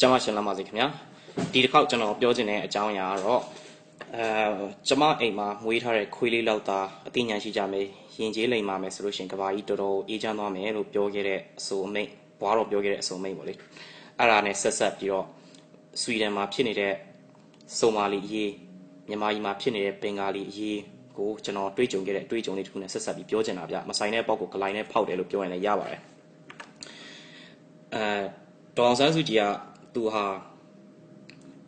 ကျမရှင်လာပါစေခင်ဗျာဒီတစ်ခေါက်ကျွန်တော်ပြောချင်တဲ့အကြောင်းအရာကတော့အဲကျမအိမ်မှာမွေးထားတဲ့ခွေးလေးလောက်သားအသိဉာဏ်ရှိကြမယ်ရင်ကျေးလိမ်ပါမယ်ဆိုလို့ရှိရင်ကဘာကြီးတော်တော်အေးချမ်းသွားမယ်လို့ပြောခဲ့တဲ့အဆိုအမိတ်ဘွားတော်ပြောခဲ့တဲ့အဆိုအမိတ်ပေါ့လေအဲ့ဒါနဲ့ဆက်ဆက်ပြီးတော့ဆွီဒင်မှာဖြစ်နေတဲ့ဆိုမာလီအရေးမြန်မာပြည်မှာဖြစ်နေတဲ့ဘင်္ဂါလီအရေးကိုကျွန်တော်တွေးကြုံခဲ့တဲ့အတွေးကြုံလေးတစ်ခုနဲ့ဆက်ဆက်ပြီးပြောချင်တာဗျမဆိုင်တဲ့ပေါက်ကိုဂလိုင်းနဲ့ဖောက်တယ်လို့ပြောရင်လည်းရပါတယ်အဲဒေါအောင်ဆန်းစုကြည်က သူဟာ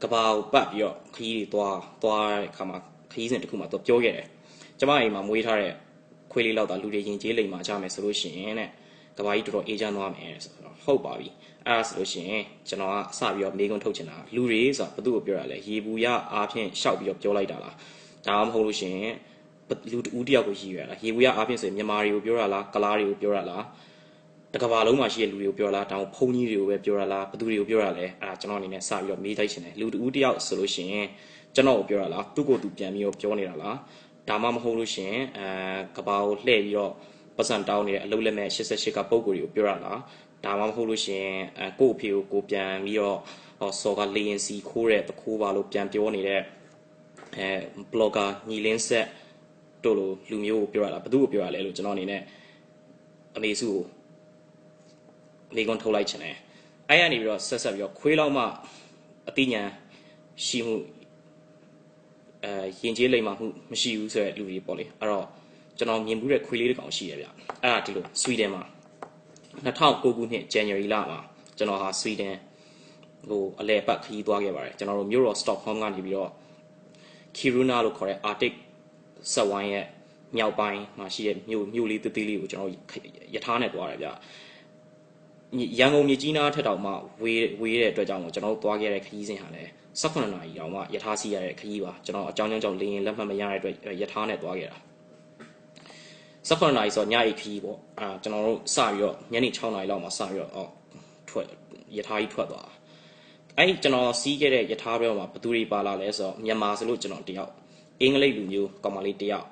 ကဘာကိုပတ်ပြီးတော့ခရီးတွေသွားသွားတဲ့အခါမှာခရီးစဉ်တစ်ခုမှာသူပြောခဲ့တယ်ကျမအိမ်မှာမွေးထားတဲ့ခွေးလေးလောက်တာလူတွေရင်ကျေးလိမ်မာကြမယ်ဆိုလို့ရှိရင်တဲ့ကဘာကြီးတော်တော်အေးချမ်းသွားမယ်ဆိုတော့ဟုတ်ပါပြီအဲ့ဒါဆိုလို့ရှိရင်ကျွန်တော်ကစပြီးတော့မေးခွန်းထုတ်ချင်တာလူတွေဆိုတာဘသူ့ကိုပြောရလဲရေဘူးရအားဖြင့်ရှောက်ပြီးတော့ပြောလိုက်တာလားဒါမှမဟုတ်လို့ရှိရင်လူတူတယောက်ကိုရည်ရွယ်လားရေဘူးရအားဖြင့်ဆိုရင်မြန်မာတွေကိုပြောရလားကလားတွေကိုပြောရလား တကဘာလုံးမှာရှိတဲ့လူတွေကိုပြောလားတောင်ဖုန်းကြီးတွေကိုပဲပြောရလားဘသူတွေကိုပြောရလဲအဲ့ဒါကျွန်တော်အနေနဲ့စပြီးတော့မေးတိုက်ချင်တယ်လူတူတယောက်ဆိုလို့ရှိရင်ကျွန်တော်ကိုပြောရလားသူ့ကိုယ်သူပြန်ပြီးတော့ပြောနေတာလားဒါမှမဟုတ်လို့ရှိရင်အဲကဘာကိုလှည့်ပြီးတော့ပတ်စံတောင်းနေတဲ့အလုပ်လက်မဲ့88ကပုံကိုယ်တွေကိုပြောရလားဒါမှမဟုတ်လို့ရှိရင်အဲကို့အဖေကိုကိုပြန်ပြီးတော့စော်ကလေရင်စီခိုးတဲ့တခိုးပါလို့ပြန်ပြောနေတဲ့အဲ blogger ညီလင်းဆက်တို့လိုလူမျိုးကိုပြောရလားဘသူ့ကိုပြောရလဲလို့ကျွန်တော်အနေနဲ့အမေစုကို မိကွန်းထုတ်လိုက်ချင်တယ်အဲ့ရနေပြီးတော့ဆက်ဆက်ပြီးတော့ခွေးလောက်မှအတိညာရှိမှုအဲရင်ကျေးလိမ့်မှမှုမရှိဘူးဆိုတဲ့လူတွေပေါ့လေအဲ့တော့ကျွန်တော်မြင်မှုတဲ့ခွေးလေးတစ်ကောင်ရှိရဗျအဲ့ဒါဒီလိုဆွီဒင်မှာ2009ခုနှစ် January လမှာကျွန်တော်ဟာဆွီဒင်ဟိုအလဲပတ်ခရီးသွားခဲ့ပါတယ်ကျွန်တော်တို့မြို့တော် Stockholm ကနေပြီးတော့ Kiruna လို့ခေါ်တဲ့ Arctic ဆက်ဝိုင်းရဲ့မြောက်ပိုင်းမှာရှိတဲ့မြို့မြို့လေးတသေးလေးကိုကျွန်တော်ရထားနဲ့သွားတယ်ဗျ ရန်ကုန်မြေကြီးနားထက်တောင်မှဝေးဝေးတဲ့အတွက်ကြောင့်ကျွန်တော်တို့သွားခဲ့တဲ့ခရီးစဉ်ဟာလည်း18နာရီတောင်မှရထားစီးရတဲ့ခရီးပါကျွန်တော်အကြောင်းကြောင့်လေရင်လက်မှတ်မရတဲ့အတွက်ရထားနဲ့သွားခဲ့တာ18နာရီဆိုညအိပ်ခရီးပေါ့အာကျွန်တော်တို့စပြီးတော့ညနေ6နာရီလောက်မှစပြီးတော့အော်ထွက်ရထားကြီးထွက်သွားအဲ့ကျွန်တော်စီးခဲ့တဲ့ရထားဘက်မှာဘသူတွေပါလာလဲဆိုတော့မြန်မာဆိုလို့ကျွန်တော်တယောက်အင်္ဂလိပ်လူမျိုးကောင်မလေးတယောက်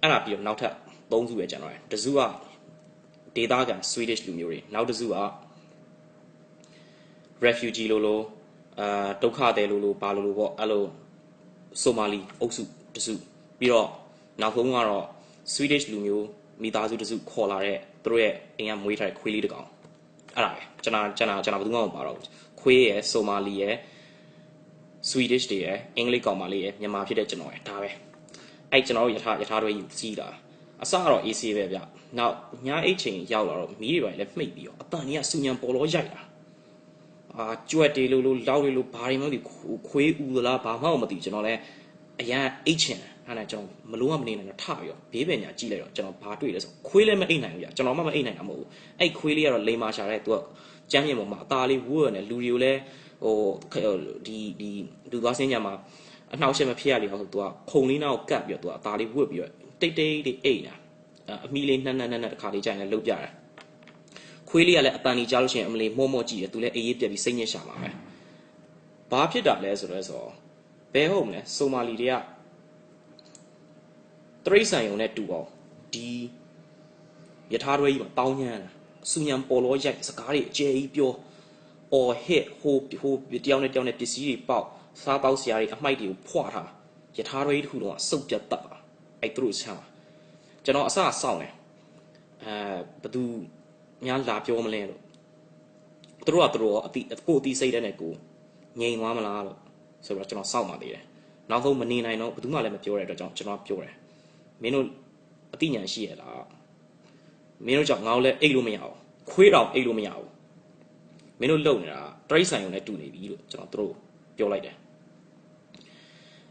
အဲ့ဒါပြီးတော့နောက်ထပ်၃စုပဲကျွန်တော်ရတစုက ဒေသခံ Swedish လူမျိုးတွေနောက်တစ်စုက refugee လို့လို့အာဒုက္ခသည်လို့လို့ဘာလို့လို့ပေါ့အဲ့လိုဆိုမာလီအုပ်စုတစုပြီးတော့နောက်ဆုံးကတော့ Swedish လူမျိုးမိသားစုတစုခေါ်လာတဲ့သူတို့ရဲ့အိမ်ကမွေးထားတဲ့ခွေးလေးတစ်ကောင်အဲ့ဒါပဲကျွန်တော်ကျွန်တော်ကျွန်တော်ဘယ်သူမှမပါတော့ဘူးခွေးရယ်ဆိုမာလီရယ် Swedish တွေရယ်အင်္ဂလိပ်ကောင်မလေးရယ်မြန်မာဖြစ်တဲ့ကျွန်တော်ရယ်ဒါပဲအဲ့ကျွန်တော်တို့ယထာယထာတွေယူစီးတာအစကတော့ AC ပဲဗျ နောက်ညအိတ်ချိန်ရောက်လာတော့မီးတွေပဲလည်းမှိတ်ပြီးတော့အတန်ကြီးကစူညံပေါ်လို့ရိုက်တာအာကြွက်တေလို့လို့လောက်တွေလို့ဘာတွေမှမသိခွေးဥသလားဘာမှမသိကျွန်တော်လည်းအရန်အိတ်ချင်အဲ့ဒါကျွန်တော်မလုံးဝမနေနိုင်တော့ထပြီးတော့ဘေးပင်ညာကြည့်လိုက်တော့ကျွန်တော်ဘာတွေ့လဲဆိုခွေးလည်းမအိတ်နိုင်ဘူးဗျကျွန်တော်မှမအိတ်နိုင်တာမဟုတ်ဘူးအဲ့ခွေးလေးကတော့လိန်မာရှာတဲ့သူကကြမ်းမြင်ပေါ်မှာအသားလေးဝှက်နေလူတွေကိုလည်းဟိုဒီဒီလူသွားစင်းညာမှာအနှောက်အယှက်မဖြစ်ရလေဟောဆိုသူကခုံလေးနောက်ကပ်ပြီးတော့သူကအသားလေးဝှက်ပြီးတော့တိတ်တိတ်လေးအိတ်နေတာ အမီလေးနှက်နှက်နှက်နှက်တစ်ခါလေးကြာရင်လည်းလုတ်ပြတာခွေးလေးကလည်းအပန်ကြီးကြားလို့ရှိရင်အမလေးမော့မော့ကြည့်တယ်သူလည်းအေးအေးပြက်ပြီးစိတ်ညစ်ရှာမှာပဲဘာဖြစ်တာလဲဆိုတော့ဆိုဘယ်ဟုတ်မလဲဆိုမာလီတွေကတရိတ်ဆန်ယုံနဲ့တူအောင်ဒီယထာတွဲကြီးမှာတောင်းညမ်းတာစူညံပေါ်လောရိုက်စကားတွေအကျယ်ကြီးပြောအော်ဟစ်ဟိုဟိုတယောက်နဲ့တယောက်နဲ့ပစ္စည်းတွေပေါက်စားပေါက်စရာတွေအမိုက်တွေကိုဖွာထားယထာတွဲကြီးတစ်ခုလုံးကစုပ်ပြတ်တတ်တာအဲ့သူတို့ဆမ်း ကျွန်တော်အစစောင့်တယ်အဲဘသူများလာပြောမလဲလို့သူတို့ကသူတို့အတိကိုအတိစိတ်တဲ့နဲ့ကိုငြိမ်သွားမလားလို့ဆိုတော့ကျွန်တော်စောင့်ပါသေးတယ်နောက်ဆုံးမနေနိုင်တော့ဘသူမှလည်းမပြောတဲ့အတွက်ကြောင့်ကျွန်တော်ပြောတယ်မင်းတို့အတိညာရှိရလားမင်းတို့ကြောင့်ငါ့ကိုလည်းအိတ်လို့မရအောင်ခွေးတော်အိတ်လို့မရဘူးမင်းတို့လုံနေတာတရိတ်ဆိုင်ုံနဲ့တူနေပြီလို့ကျွန်တော်တို့ပြောလိုက်တယ်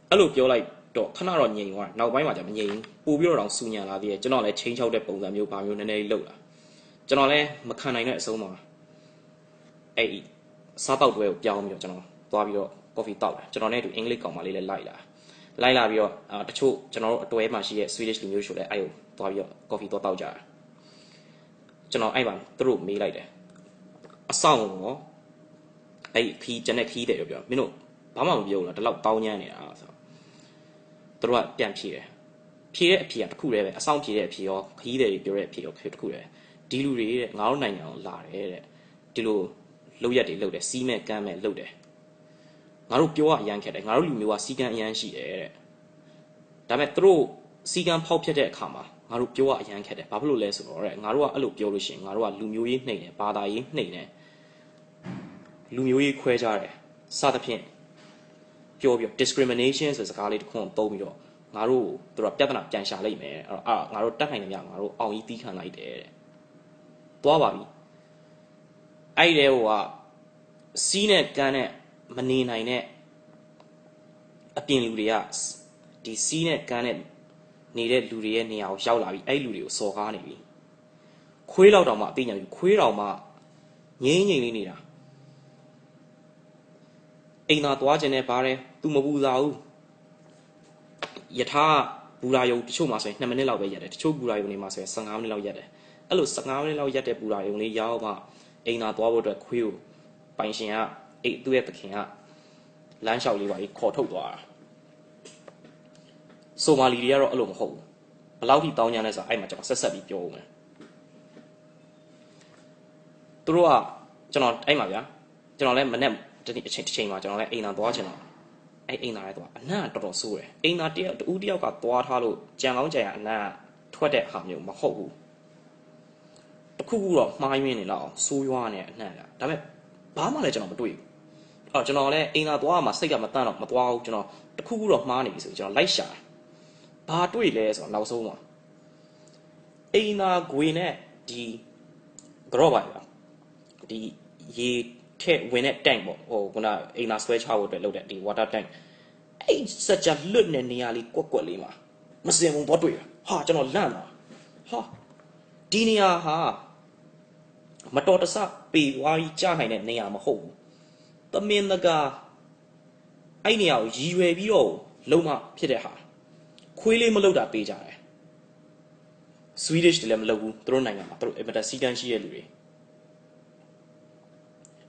အဲ့လိုပြောလိုက် တော့ခဏတော့ငြိမ်သွားနောက်ပိုင်းမှာကျမငြိမ်ပို့ပြီးတော့စူညံလာသေးတယ်ကျွန်တော်လည်းချင်းချောက်တဲ့ပုံစံမျိုးဘာမျိုးနည်းနည်းလေးလုပ်လာကျွန်တော်လည်းမခံနိုင်တဲ့အဆုံးမှာအဲ့ဒီစားပေါက်တွဲကိုပြောင်းပြီးတော့ကျွန်တော်သွားပြီးတော့ coffee တောက်တယ်ကျွန်တော်နဲ့အတူအင်္ဂလိပ်ကောင်မလေးလည်းလိုက်လာလိုက်လာပြီးတော့တချို့ကျွန်တော်တို့အတွဲမှာရှိတဲ့ Swedish လူမျိုးရှို့လဲအဲ့ကိုသွားပြီးတော့ coffee တော့တောက်ကြတယ်ကျွန်တော်အဲ့ပါသူတို့မေးလိုက်တယ်အဆောင်ရောအဲ့ခီးကျန်တဲ့ခီးတယ်ပြောမင်းတို့ဘာမှမပြောဘူးလားဒီလောက်တောင်းညမ်းနေတာဆိုတော့ သူတို့ကပြန်ဖြေတယ်ဖြေတဲ့အဖြေကတစ်ခုတည်းပဲအဆောင်ဖြေတဲ့အဖြေရောခီးတယ်တွေပြောတဲ့အဖြေရောတစ်ခုတည်းဒီလူတွေတဲ့ငါတို့နိုင်ငံကိုလာတယ်တဲ့ဒီလိုလောက်ရက်တွေလောက်တယ်စီးမဲ့ကမ်းမဲ့လောက်တယ်ငါတို့ပြောရအရန်ခက်တယ်ငါတို့လူမျိုးကစီကံအရန်ရှိတယ်တဲ့ဒါပေမဲ့သူတို့စီကံဖောက်ဖြစ်တဲ့အခါမှာငါတို့ပြောရအရန်ခက်တယ်ဘာဖြစ်လို့လဲဆိုတော့တဲ့ငါတို့ကအဲ့လိုပြောလို့ရှိရင်ငါတို့ကလူမျိုးရေးနှိမ့်တယ်ဘာသာရေးနှိမ့်တယ်လူမျိုးရေးခွဲကြတယ်စသဖြင့် ပြောပြော discrimination ဆိုတဲ့စကားလေးတစ်ခုကိုသုံးပြီးတော့ငါတို့သူတို့ကပြဿနာပြန်ရှာလိုက်မယ်အဲ့တော့အာငါတို့တတ်နိုင်တယ်များငါတို့အောင်ကြီးတီးခံလိုက်တယ်တဲ့သွားပါပြီအဲ့ဒီတဲ့ဟိုကစီးနဲ့ကန်းနဲ့မနေနိုင်တဲ့အပြင်လူတွေကဒီစီးနဲ့ကန်းနဲ့နေတဲ့လူတွေရဲ့နေရာကိုရောက်လာပြီအဲ့လူတွေကိုစော်ကားနေပြီခွေးလောက်တောင်မှအသိဉာဏ်ပြီခွေးတောင်မှငိမ့်ငိမ့်လေးနေတာ အိမ်သာသွားခြင်းနဲ့ပါတယ်သူမပူစားဘူးယထာဘူရာယုံတချို့မှာဆိုရင်2မိနစ်လောက်ပဲရက်တယ်တချို့ဘူရာယုံတွေမှာဆိုရင်15မိနစ်လောက်ရက်တယ်အဲ့လို15မိနစ်လောက်ရက်တဲ့ဘူရာယုံလေးရောက်မှအိမ်သာသွားဖို့အတွက်ခွေးကိုပိုင်ရှင်ကအိတ်သူ့ရဲ့သခင်ကလမ်းလျှောက်လေးပါကြီးခေါ်ထုတ်သွားတာဆိုမာလီတွေကတော့အဲ့လိုမဟုတ်ဘူးဘယ်လောက်ထိတောင်းကြလဲဆိုတော့အဲ့မှာကျွန်တော်ဆက်ဆက်ပြီးပြောဦးမယ်သူတို့ကကျွန်တော်အဲ့မှာဗျာကျွန်တော်လည်းမနေ့ တနေ့အချိန်တစ်ချိန်မှာကျွန်တော်လည်းအိမ်သာသွားချင်တော့အဲ့အိမ်သာရဲသွားအနံ့ကတော်တော်ဆိုးတယ်အိမ်သာတယောက်တူတယောက်ကသွားထားလို့ကြံကောင်းကြံရအနံ့ထွက်တဲ့ဟာမျိုးမဟုတ်ဘူးတခုခုတော့မှားယွင်းနေတော့ဆိုးရွားနေတဲ့အနံ့ကဒါပေမဲ့ဘာမှလည်းကျွန်တော်မတွေ့ဘူးအော်ကျွန်တော်လည်းအိမ်သာသွားမှစိတ်ကမတန့်တော့မသွားဘူးကျွန်တော်တခုခုတော့မှားနေပြီဆိုကျွန်တော်လိုက်ရှာဘာတွေ့လဲဆိုတော့နောက်ဆုံးမှာအိမ်သာဂွေနဲ့ဒီကြော့ပါလားဒီရေ ထက်ဝင်တဲ့ tank ပေါ့ဟိုခုနအိမ်သာဆွဲချဖို့အတွက်လုပ်တဲ့ဒီ water tank အဲ့စကြလွတ်တဲ့နေရာလေးကွက်ကွက်လေးမှာမစင်ဘူးတော့တွေ့ဟာကျွန်တော်လန့်တာဟာဒီနေရာဟာမတော်တဆပေဝါးကြီးကြားနိုင်တဲ့နေရာမဟုတ်ဘူးသမင်တကာအဲ့နေရာကိုရည်ရွယ်ပြီးတော့လုံမဖြစ်တဲ့ဟာခွေးလေးမလုပ်တာပေးကြတယ် Swedish တွေလည်းမလုပ်ဘူးသူတို့နိုင်ငံမှာသူတို့အမတစီကန်းရှိရဲ့လူတွေ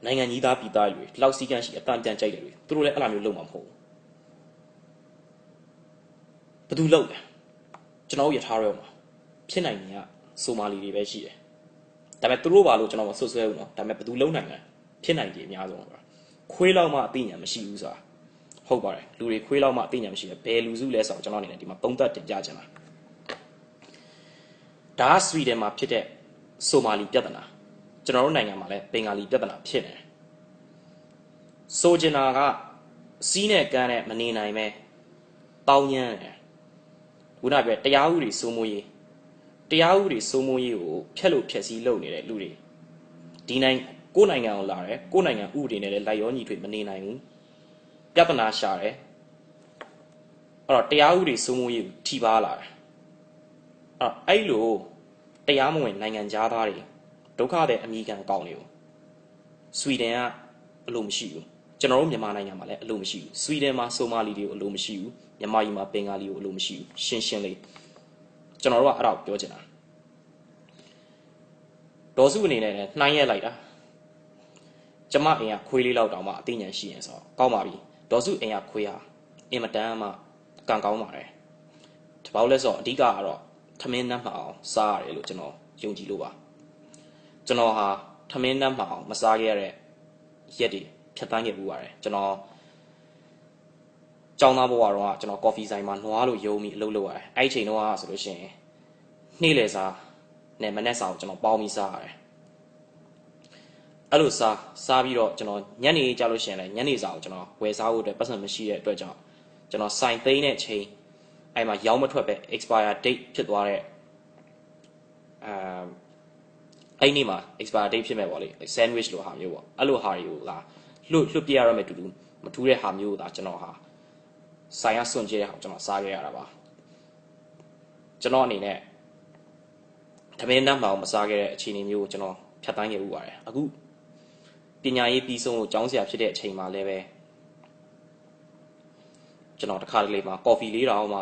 နိုင်ငံကြီးသားပြည်သားတွေလောက်စီကန်းရှိအတန်တန်ကြိုက်တယ်တွေသူတို့လည်းအဲ့လိုမျိုးလုပ်မှာမဟုတ်ဘူးဘယ်သူလုပ်လဲကျွန်တော်ရထားရဲမှာဖြစ်နိုင်နေကဆိုမာလီတွေပဲရှိတယ်ဒါပေမဲ့သူတို့ပါလို့ကျွန်တော်မဆွဆွဲဘူးเนาะဒါပေမဲ့ဘယ်သူလုံနိုင်လဲဖြစ်နိုင်တယ်အများဆုံးပါခွေးလောက်မှအသိဉာဏ်မရှိဘူးဆိုတာဟုတ်ပါတယ်လူတွေခွေးလောက်မှအသိဉာဏ်မရှိတယ်ဘယ်လူစုလဲဆိုတော့ကျွန်တော်အနေနဲ့ဒီမှာသုံးသပ်တင်ပြချင်တာဒါကဆွီဒင်မှာဖြစ်တဲ့ဆိုမာလီပြဿနာ ကျွန်တော်တို့နိုင်ငံမှာလည်းဘင်္ဂါလီပြဿနာဖြစ်နေတယ်ဆိုချင်တာကစီးနဲ့ကန်းနဲ့မနေနိုင်ပဲတောင်းညမ်းတယ်ခုနကပြောတရားဥပဒေစိုးမိုးရေးတရားဥပဒေစိုးမိုးရေးကိုဖျက်လို့ဖျက်ဆီးလုပ်နေတဲ့လူတွေဒီနိုင်ကိုယ်နိုင်ငံကိုလာတယ်ကိုယ်နိုင်ငံဥပဒေနဲ့လည်းလိုက်ရောညီထွေမနေနိုင်ဘူးပြဿနာရှာတယ်အဲ့တော့တရားဥပဒေစိုးမိုးရေးကိုထိပါလာတယ်အဲ့အဲ့လိုတရားမဝင်နိုင်ငံသားတွေ ဒုက္ခတဲ့အမိခံကောင်းတွေကိုဆွီဒင်ကအလိုမရှိဘူးကျွန်တော်တို့မြန်မာနိုင်ငံမှာလည်းအလိုမရှိဘူးဆွီဒင်မှာဆိုမာလီတွေကိုအလိုမရှိဘူးမြန်မာပြည်မှာဘင်္ဂါလီကိုအလိုမရှိဘူးရှင်းရှင်းလေးကျွန်တော်တို့ကအဲ့ဒါကိုပြောချင်တာဒေါ်စုအနေနဲ့လည်းနှိုင်းရက်လိုက်တာကျမအိမ်ကခွေးလေးလောက်တောင်မှအသိဉာဏ်ရှိရင်ဆိုတော့ကောင်းပါပြီဒေါ်စုအိမ်ကခွေးဟာအင်မတန်မှကံကောင်းပါတယ်တပောက်လဲဆိုတော့အဓိကကတော့ထမင်းနှမ်းမှအောင်စားရတယ်လို့ကျွန်တော်ယုံကြည်လို့ပါ ကျွန်တော်ဟာထမင်းနှမ်းမှအောင်မစားခဲ့ရတဲ့ရက်တွေဖြတ်တန်းခဲ့ပူပါတယ်ကျွန်တော်ကျောင်းသားဘဝတော့ကျွန်တော်ကော်ဖီဆိုင်မှာနွားလို့ယုံပြီးအလုပ်လုပ်ရတယ်အဲ့ဒီချိန်တော့ဆိုလို့ရှိရင်နေ့လယ်စာနဲ့မနက်စာကိုကျွန်တော်ပေါင်းပြီးစားရတယ်အဲ့လိုစားစားပြီးတော့ကျွန်တော်ညနေကြလို့ရှိရင်လည်းညနေစာကိုကျွန်တော်ဝယ်စားဖို့အတွက်ပတ်စံမရှိတဲ့အတွက်ကြောင့်ကျွန်တော်စိုင်သိမ်းတဲ့ချိန်အဲ့မှာရောင်းမထွက်ပဲ expire date ဖြစ်သွားတဲ့အာ အဲ့ဒီမှာ expire date ဖြစ်မဲ့ပေါ့လေ sandwich လိုဟာမျိုးပေါ့အဲ့လိုဟာတွေကိုလာလွတ်လွတ်ပြရရမယ်တူတူမထူးတဲ့ဟာမျိုးကိုဒါကျွန်တော်ဟာဆိုင်ရစွန့်ကြဲတဲ့ဟာကိုကျွန်တော်စားခဲ့ရတာပါကျွန်တော်အနေနဲ့သမင်းနှမ်းမအောင်မစားခဲ့တဲ့အခြေအနေမျိုးကိုကျွန်တော်ဖြတ်တန်းခဲ့ဥပါတယ်အခုပညာရေးပြီးဆုံးကိုကျောင်းဆရာဖြစ်တဲ့အချိန်မှာလည်းပဲကျွန်တော်တခါတလေမှာကော်ဖီလေးတောင်မှ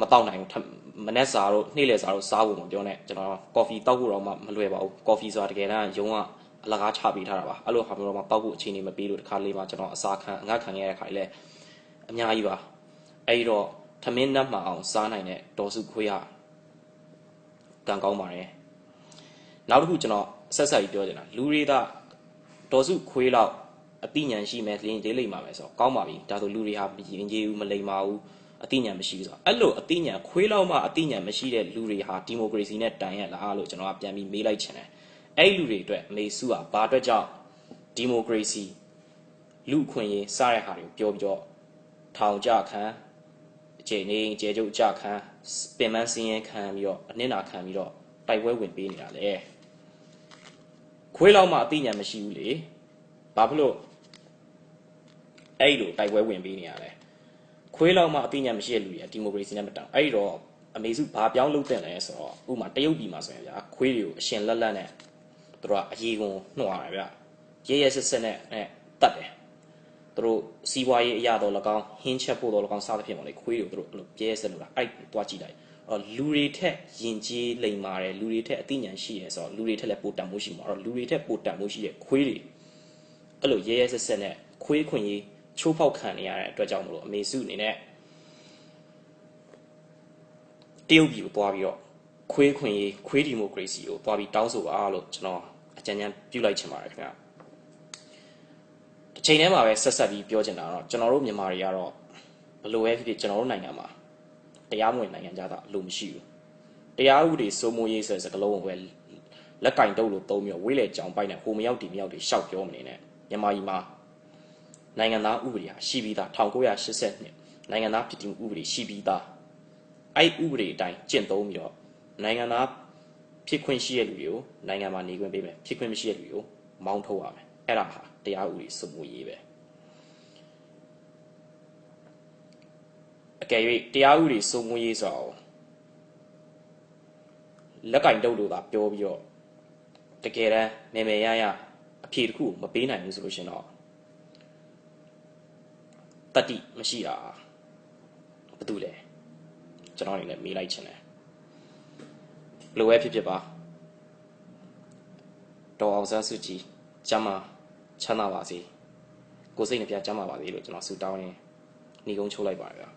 မတောက်နိုင်ဘူး မနက်စာတို့နေ့လယ်စာတို့စားဖို့မပြောနဲ့ကျွန်တော်ကော်ဖီတောက်ဖို့တော့မှမလွယ်ပါဘူးကော်ဖီဆိုတာတကယ်တမ်းရုံးကအလကားချပေးထားတာပါအဲ့လိုဟာမျိုးတော့မှတောက်ဖို့အခြေအနေမပေးလို့တခါလေးမှာကျွန်တော်အစာခံအငတ်ခံရတဲ့ခါလေးအများကြီးပါအဲ့တော့ထမင်းနှက်မှအောင်စားနိုင်တဲ့ဒေါ်စုခွေးဟာကံကောင်းပါတယ်နောက်တစ်ခုကျွန်တော်ဆက်ဆက်ပြီးပြောချင်တာလူတွေကတော်စုခွေးလောက်အတိညာဏ်ရှိမယ်လင်းလေးလိမ့်ပါမယ်ဆိုတော့ကောင်းပါပြီဒါဆိုလူတွေဟာရင်ကျေးဘူးမလိမ္မာဘူး အတိညာဏ်မရှိဘူးဆိုတော့အဲ့လိုအတိညာဏ်ခွေးလောက်မှအတိညာဏ်မရှိတဲ့လူတွေဟာဒီမိုကရေစီနဲ့တိုင်ရလားလို့ကျွန်တော်ကပြန်ပြီးမေးလိုက်ချင်တယ်အဲ့ဒီလူတွေအတွက်အမေစုဟာဘာအတွက်ကြောင့်ဒီမိုကရေစီလူအခွင့်အရေးစတဲ့ဟာတွေကိုပြောပြီးတော့ထောင်ကြခံအခြေအနေကျေကျုပ်ကြခံပင်မစင်းရဲခံပြီးတော့အနစ်နာခံပြီးတော့တိုက်ပွဲဝင်ပေးနေတာလေခွေးလောက်မှအတိညာဏ်မရှိဘူးလေဘာဖြစ်လို့အဲ့လိုတိုက်ပွဲဝင်ပေးနေရလဲ ခွေးလောက်မှအတိညာဏ်မရှိတဲ့လူတွေကဒီမိုကရေစီနဲ့မတောင်အဲ့ဒီတော့အမေစုဘာပြောင်းလုပ်တင်လဲဆိုတော့ဥပမာတရုတ်ပြည်မှာဆိုရင်ဗျာခွေးတွေကိုအရှင်လက်လက်နဲ့သူတို့ကအရေးကုန်နှွှာတယ်ဗျရဲရဲဆက်ဆက်နဲ့အဲတတ်တယ်သူတို့စီးပွားရေးအရာတော့၎င်းဟင်းချက်ဖို့တော့၎င်းစသဖြင့်ပေါ့လေခွေးတွေကိုသူတို့အဲ့လိုရဲရဲဆက်လို့လားအဲ့တွားကြည့်လိုက်အော်လူတွေထက်ယဉ်ကျေးလိမ်မာတယ်လူတွေထက်အသိဉာဏ်ရှိတယ်ဆိုတော့လူတွေထက်လည်းပိုတန်မှုရှိမှာအဲ့တော့လူတွေထက်ပိုတန်မှုရှိတဲ့ခွေးတွေအဲ့လိုရဲရဲဆက်ဆက်နဲ့ခွေးခွင့်ရေး ချိုးဖောက်ခံနေရတဲ့အတွက်ကြောင့်မလို့အမေစုအနေနဲ့တရုတ်ပြည်ကိုတွားပြီးတော့ခွေးခွင့်ရေးခွေးဒီမိုကရေစီကိုတွားပြီးတောင်းဆိုပါလို့ကျွန်တော်အကြံဉာဏ်ပြုလိုက်ချင်ပါတယ်ခင်ဗျာတစ်ချိန်တည်းမှာပဲဆက်ဆက်ပြီးပြောချင်တာတော့ကျွန်တော်တို့မြန်မာတွေကတော့ဘလို့ပဲဖြစ်ဖြစ်ကျွန်တော်တို့နိုင်ငံမှာတရားမဝင်နိုင်ငံကြတာအလိုမရှိဘူးတရားဥပဒေစိုးမိုးရေးဆိုတဲ့စကားလုံးကိုပဲလက်ကင်တုပ်လို့သုံးပြီးတော့ဝေးလေကြောင်ပိုက်နဲ့ဟိုမရောက်ဒီမရောက်တွေရှောက်ပြောမနေနဲ့မြန်မာပြည်မှာ နိုင်ငံသားဥပဒေဟာရှိပြီးသား1980နှစ်နိုင်ငံသားပြည်သူဥပဒေရှိပြီးသားအဲ့ဥပဒေအတိုင်းကျင့်သုံးပြီးတော့နိုင်ငံသားဖြစ်ခွင့်ရှိတဲ့လူတွေကိုနိုင်ငံမှာနေခွင့်ပေးမယ်ဖြစ်ခွင့်မရှိတဲ့လူတွေကိုမောင်းထုတ်ရမယ်အဲ့ဒါဟာတရားဥပဒေစိုးမိုးရေးပဲအကယ်၍တရားဥပဒေစိုးမိုးရေးဆိုတော့လက်ကင်တုပ်လို့သာပြောပြီးတော့တကယ်တမ်းမေမေရရအဖြေတစ်ခုမပေးနိုင်ဘူးဆိုလို့ရှင်တော့ တတိမရှိတာဘာတူလဲကျွန်တော်အနေနဲ့မေးလိုက်ချင်တယ်ဘလိုပဲဖြစ်ဖြစ်ပါတော်အောင်ဆန်းစုကြည်ကျမ်းမာချမ်းသာပါစေကိုယ်စိတ်နှပြချမ်းသာပါစေလို့ကျွန်တော်ဆုတောင်းရင်းညီကုန်းချုပ်လိုက်ပါရဗျာ